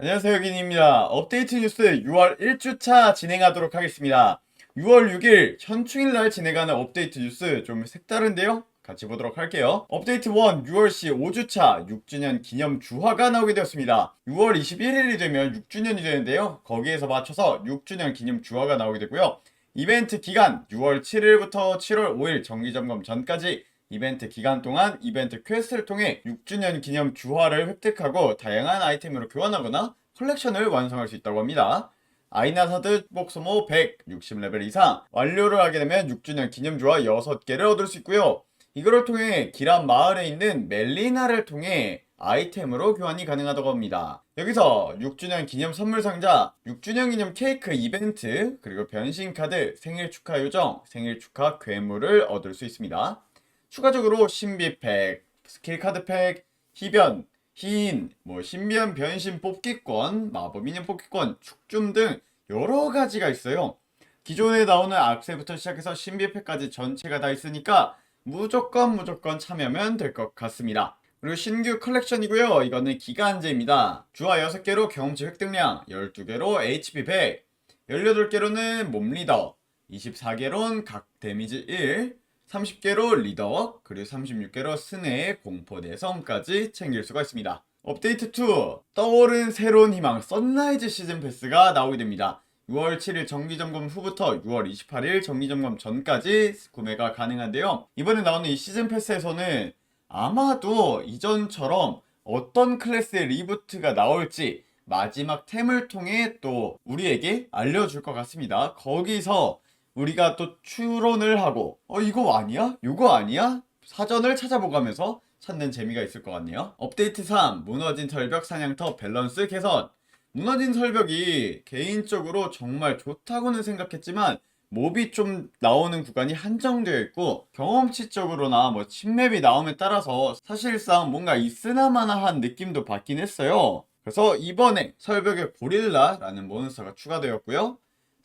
안녕하세요, 여긴입니다. 업데이트 뉴스 6월 1주차 진행하도록 하겠습니다. 6월 6일 현충일날 진행하는 업데이트 뉴스 좀 색다른데요? 같이 보도록 할게요. 업데이트 1 6월시 5주차 6주년 기념 주화가 나오게 되었습니다. 6월 21일이 되면 6주년이 되는데요. 거기에서 맞춰서 6주년 기념 주화가 나오게 되고요. 이벤트 기간 6월 7일부터 7월 5일 정기점검 전까지 이벤트 기간 동안 이벤트 퀘스트를 통해 6주년 기념 주화를 획득하고 다양한 아이템으로 교환하거나 컬렉션을 완성할 수 있다고 합니다. 아이나사드 복소모 100, 60레벨 이상 완료를 하게 되면 6주년 기념 주화 6개를 얻을 수 있고요. 이거를 통해 기란 마을에 있는 멜리나를 통해 아이템으로 교환이 가능하다고 합니다. 여기서 6주년 기념 선물 상자, 6주년 기념 케이크 이벤트, 그리고 변신 카드, 생일 축하 요정, 생일 축하 괴물을 얻을 수 있습니다. 추가적으로 신비팩, 스킬 카드 팩, 희변, 희인, 뭐 신비한 변신 뽑기권, 마법 인형 뽑기권, 축줌 등 여러 가지가 있어요. 기존에 나오는 악세부터 시작해서 신비팩까지 전체가 다 있으니까 무조건 무조건 참여하면 될 것 같습니다. 그리고 신규 컬렉션이고요. 이거는 기간제입니다. 주화 6개로 경험치 획득량, 12개로 HP 100, 18개로는 몸 리더, 24개로는 각 데미지 1, 30개로 리더, 그리고 36개로 스네의 공포 내성까지 챙길 수가 있습니다. 업데이트 2, 떠오른 새로운 희망 선라이즈 시즌 패스가 나오게 됩니다. 6월 7일 정기점검 후부터 6월 28일 정기점검 전까지 구매가 가능한데요. 이번에 나오는 이 시즌 패스에서는 아마도 이전처럼 어떤 클래스의 리부트가 나올지 마지막 템을 통해 또 우리에게 알려줄 것 같습니다. 거기서 우리가 또 추론을 하고 어 이거 아니야? 이거 아니야? 사전을 찾아보가면서 찾는 재미가 있을 것 같네요. 업데이트 3 무너진 철벽 사냥터 밸런스 개선 무너진 설벽이 개인적으로 정말 좋다고는 생각했지만 몹이 좀 나오는 구간이 한정되어 있고 경험치적으로나 뭐 침맵이 나옴에 따라서 사실상 뭔가 있으나마나한 느낌도 받긴 했어요. 그래서 이번에 설벽에 고릴라라는 몬스터가 추가되었고요.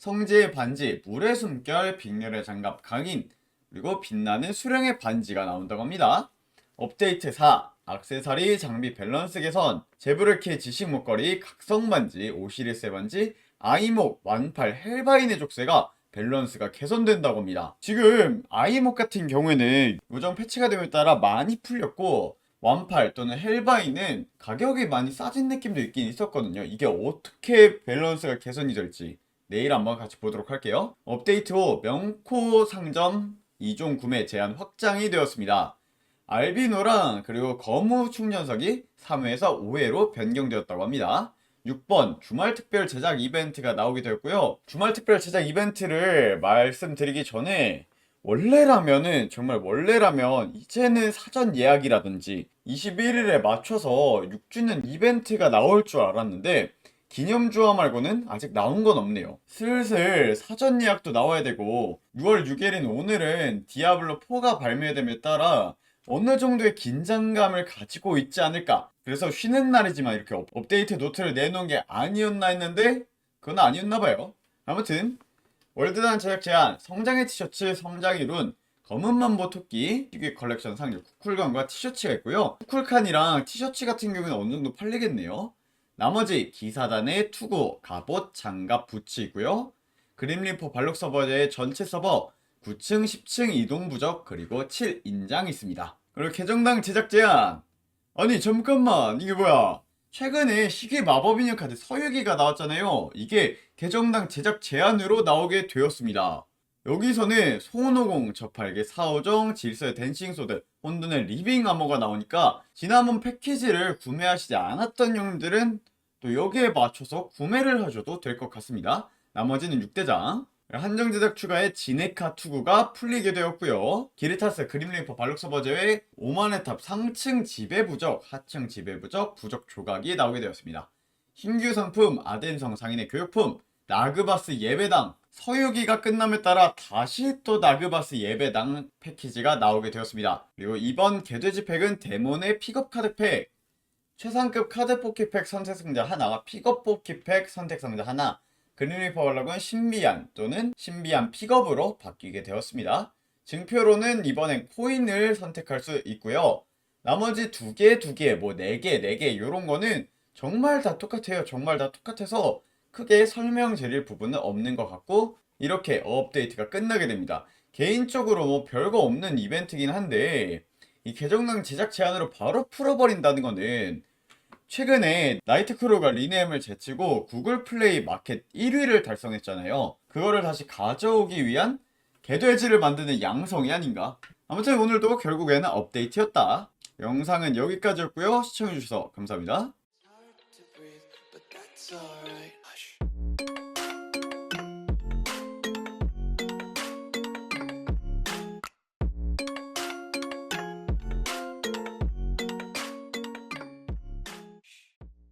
성지의 반지, 물의 숨결, 빅렬의 장갑 강인, 그리고 빛나는 수령의 반지가 나온다고 합니다. 업데이트 4 악세사리 장비 밸런스 개선 제브르키의 지식 목걸이 각성 반지 오시리스의 반지 아이목 완팔 헬바인의 족쇄가 밸런스가 개선된다고 합니다. 지금 아이목 같은 경우에는 요정 패치가 됨에 따라 많이 풀렸고 완팔 또는 헬바인은 가격이 많이 싸진 느낌도 있긴 있었거든요. 이게 어떻게 밸런스가 개선이 될지 내일 한번 같이 보도록 할게요 업데이트 후 명코 상점 2종 구매 제한 확장이 되었습니다 알비노랑 그리고 거무 충전석이 3회에서 5회로 변경되었다고 합니다. 6번 주말 특별 제작 이벤트가 나오게 되었고요. 주말 특별 제작 이벤트를 말씀드리기 전에 원래라면은 정말 원래라면 이제는 사전 예약이라든지 21일에 맞춰서 6주년 이벤트가 나올 줄 알았는데 기념주화 말고는 아직 나온 건 없네요. 슬슬 사전 예약도 나와야 되고 6월 6일인 오늘은 디아블로 4가 발매됨에 따라 어느 정도의 긴장감을 가지고 있지 않을까. 그래서 쉬는 날이지만 이렇게 업- 업데이트 노트를 내놓은 게 아니었나 했는데 그건 아니었나 봐요. 아무튼 월드단 제작 제안 성장의 티셔츠 성장의 룬 검은 만보 토끼 희귀 컬렉션 상류 쿠쿨건과 티셔츠가 있고요. 쿠쿨칸이랑 티셔츠 같은 경우는 어느 정도 팔리겠네요. 나머지 기사단의 투구, 갑옷, 장갑, 부츠 있고요. 그림리포 발록 서버의 전체 서버 9층, 10층 이동 부적 그리고 7인장 있습니다. 그리고 개정당 제작 제안. 아니 잠깐만 이게 뭐야? 최근에 시계 마법 인형 카드 서유기가 나왔잖아요. 이게 개정당 제작 제안으로 나오게 되었습니다. 여기서는 손오공, 저팔계, 사오정, 질서의 댄싱 소드, 혼돈의 리빙 아머가 나오니까 지난번 패키지를 구매하시지 않았던 형들은 또 여기에 맞춰서 구매를 하셔도 될 것 같습니다. 나머지는 6대장. 한정 제작 추가에 지네카 투구가 풀리게 되었고요. 기르타스 그림레이퍼 발록 서버 제외 5만의 탑 상층 지배 부적, 하층 지배 부적, 부적 조각이 나오게 되었습니다. 신규 상품 아덴성 상인의 교육품 나그바스 예배당 서유기가 끝남에 따라 다시 또 나그바스 예배당 패키지가 나오게 되었습니다. 그리고 이번 개돼지 팩은 데몬의 픽업 카드 팩 최상급 카드 뽑기 팩 선택 상자 하나, 픽업 뽑기 팩 선택 상자 하나, 그린리퍼 월락은 신비한 또는 신비한 픽업으로 바뀌게 되었습니다. 증표로는 이번엔 코인을 선택할 수 있고요. 나머지 두 개, 두 개, 뭐 네 개, 네 개, 요런 거는 정말 다 똑같아요. 정말 다 똑같아서 크게 설명 드릴 부분은 없는 것 같고 이렇게 업데이트가 끝나게 됩니다. 개인적으로 뭐 별거 없는 이벤트긴 한데 이 계정당 제작 제한으로 바로 풀어버린다는 거는 최근에 나이트크루가 리네임을 제치고 구글 플레이 마켓 1위를 달성했잖아요. 그거를 다시 가져오기 위한 개돼지를 만드는 양성이 아닌가? 아무튼 오늘도 결국에는 업데이트였다. 영상은 여기까지였고요. 시청해주셔서 감사합니다.